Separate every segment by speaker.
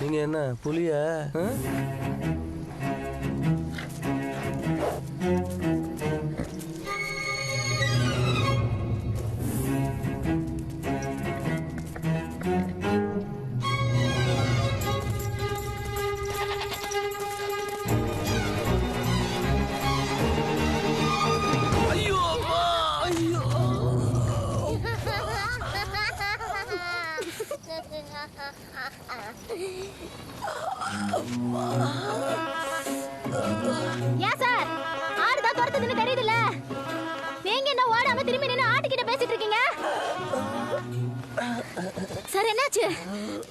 Speaker 1: நீங்க என்ன புளிய
Speaker 2: ஏன் சார்? ஆடு தான் துரத்துதுன்னு தெரியுதுல்ல. நீங்க என்ன ஓடாம திரும்பி நின்னு ஆட்டுக்கிட்ட பேசிட்டு இருக்கீங்க? சார் என்னாச்சு?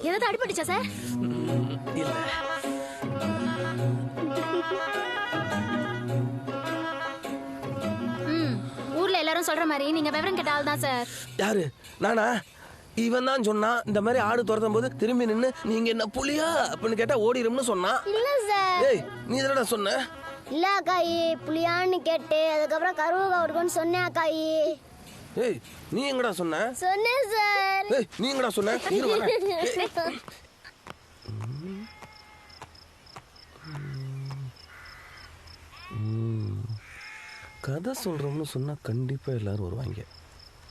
Speaker 2: ஏதாவது அடிபட்டுச்சா சார்?
Speaker 1: இல்ல
Speaker 2: ம் ஊர்ல எல்லாரும் சொல்ற மாதிரி நீங்க விவரம் கேட்ட ஆள் தான் சார்.
Speaker 1: யாரு? நானா? இவன் தான் சொன்னான் இந்த மாதிரி ஆடு துரத்தும் போது திரும்பி நின்னு நீங்க என்ன புலியா? அப்படின்னு கேட்டா ஓடிடும்னு சொன்னான்
Speaker 3: இல்ல சார்.
Speaker 1: ஏய் நீ என்னடா சொன்ன?
Speaker 3: இல்ல அக்காயி புளியான்னு கேட்டு அதுக்கப்புறம் கருவு கவுடுக்குன்னு சொன்னேன் அக்காயி.
Speaker 1: ஏய் நீ எங்கடா சொன்ன?
Speaker 3: சொன்னேன் சார்.
Speaker 1: ஏய் நீ எங்கடா சொன்ன? இரு வரேன். ஏய், ம். கதை சொல்றோம்னு சொன்னா கண்டிப்பா எல்லாரும் வருவாங்க.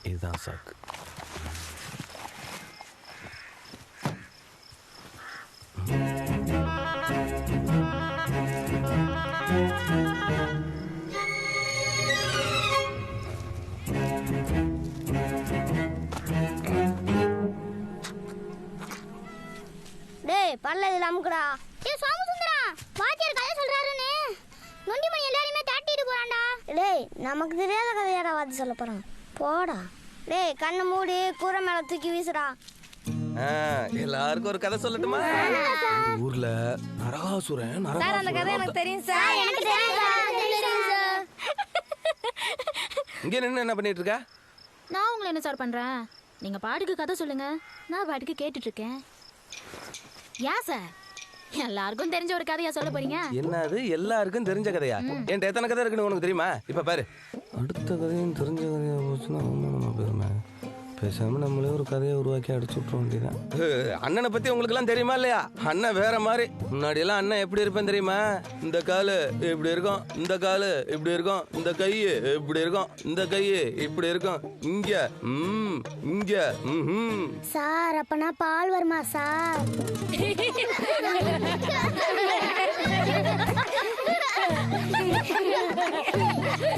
Speaker 1: இதுதான் சாக்கு.
Speaker 3: பல்ல இதுல அமுக்குடா ஏய் சோமசுந்தரா வாத்தியார் கதை சொல்றாருன்னு. நொண்டிமணி எல்லாரையுமே தாட்டிட்டு போறான்டா. டேய் நமக்கு தெரியாத கதையாடா வாத்தி சொல்ல போறான். போடா. டேய் கண்ணு மூடி கூரை மேல தூக்கி வீசுடா.
Speaker 1: எல்லாருக்கும் ஒரு கதை சொல்லட்டுமா? ஊர்ல நரகாசுரன்
Speaker 2: சார் அந்த கதை எனக்கு தெரியும் சார்.
Speaker 3: எனக்கு தெரியும் சார்.
Speaker 1: இங்க நின்னு என்ன பண்ணிட்டு இருக்க
Speaker 2: நான் உங்களை என்ன சார் பண்றேன்? நீங்க பாட்டுக்கு கதை சொல்லுங்க. நான் பாட்டுக்கு கேட்டுட்டு இருக்கேன் ஏன் சார் எல்லாருக்கும் தெரிஞ்ச ஒரு கதையா சொல்ல போறீங்க?
Speaker 1: என்னது? எல்லாருக்கும் தெரிஞ்ச கதையா? என்கிட்ட எத்தனை கதை இருக்குன்னு உனக்கு தெரியுமா? இப்ப பாரு. அடுத்த கதையும் தெரிஞ்ச கதையா போச்சுன்னா அவமானமா போயிருமே பேசாம நம்மளே ஒரு கதையை உருவாக்கி அடிச்சு விட்ற வேண்டியதான் அண்ணனை பத்தி உங்களுக்கு எல்லாம் தெரியுமா இல்லையா? அண்ணன் வேற மாதிரி. முன்னாடி எல்லாம் அண்ணன் எப்படி இருப்பேன் தெரியுமா? இந்த காலு இப்படி இருக்கும் இந்த காலு இப்படி இருக்கும் இந்த கை இப்படி இருக்கும் இந்த கை இப்படி இருக்கும். இங்க ம் இங்க ம்
Speaker 3: சார் அப்பனா பால் வருமா சார்
Speaker 2: சார்?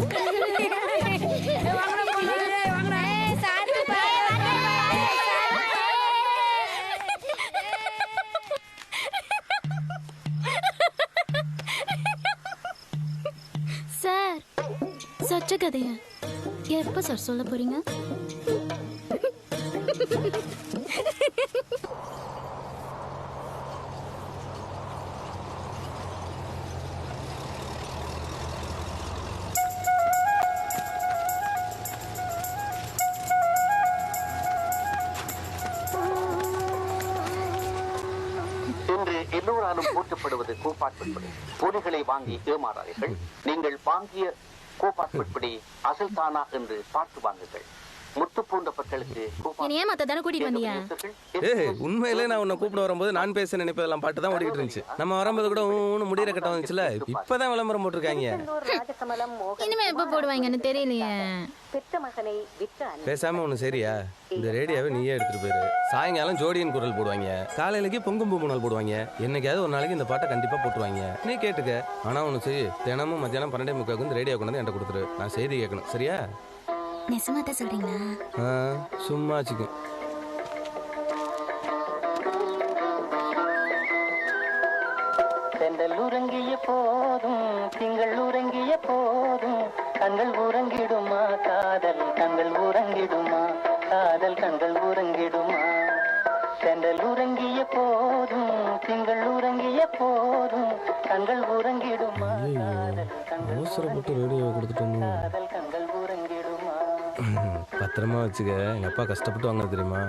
Speaker 2: சச்ச கதைய எப்ப சார் சொல்ல போறீங்க?
Speaker 4: இன்று எல்லோராலும் போற்றப்படுவது கோபாட்படி பொடிகளை வாங்கி ஏமாறாதீர்கள். நீங்கள் வாங்கிய கோபாட்படி அசல் தானா என்று பார்த்து வாங்குங்கள். முத்து போன்ற பற்களுக்கு
Speaker 2: என்னை ஏமாத்த தானே கூட்டிட்டு வந்தீங்க
Speaker 1: ஏய் உண்மையிலே நான் உன்னை கூப்பிட வரும்போது நான் பேச நினைப்பதெல்லாம் பாட்டு தான் ஓடிக்கிட்டு இருந்துச்சு. நம்ம வரும்போது கூட ஊன்னு முடியிற கட்டம் வந்துச்சுல. இப்பதான் விளம்பரம் போட்டிருக்காங்க.
Speaker 2: இனிமே எப்ப போடுவாங்கன்னு தெரியலையே.
Speaker 5: பெற்ற மகனை விற்ற அன்னை
Speaker 1: பேசாம ஒண்ணு சரியா? இந்த ரேடியோவை நீயே எடுத்துட்டு போயிரு. சாயங்காலம் ஜோடியின் குரல் போடுவாங்க. காலையிலக்கு பொங்கும் பூமுனல் போடுவாங்க. என்னைக்காவது ஒரு நாளைக்கு இந்த பாட்டை கண்டிப்பா போட்டுருவாங்க. நீ கேட்டுக்க. ஆனா ஒண்ணு செய்யு தினமும் மத்தியானம் பன்னெண்டே முக்காவுக்கு இந்த ரேடியோ கொண்டு வந்து என்கிட்ட கொடுத்துரு. நான் செய்தி கேட்கணும். சரியா?
Speaker 2: நெசமா தான் சொல்றீங்களா?
Speaker 1: ஆ, சும்மா வச்சுக்க.
Speaker 6: செந்தல் உறங்கிய போதும் திங்கள் உறங்கிய போதும் கண்கள் உறங்கிடுமா காதல் கண்கள் உறங்கிடுமா காதல் கண்கள் உறங்கிடுமா? செந்தல் உறங்கிய போதும் திங்கள் உறங்கிய போதும் கண்கள் உறங்கிடுமா காதல் கண்கள்
Speaker 1: பத்திரமா வச்சுக்க. எங்கள் அப்பா கஷ்டப்பட்டு வாங்க தெரியுமா?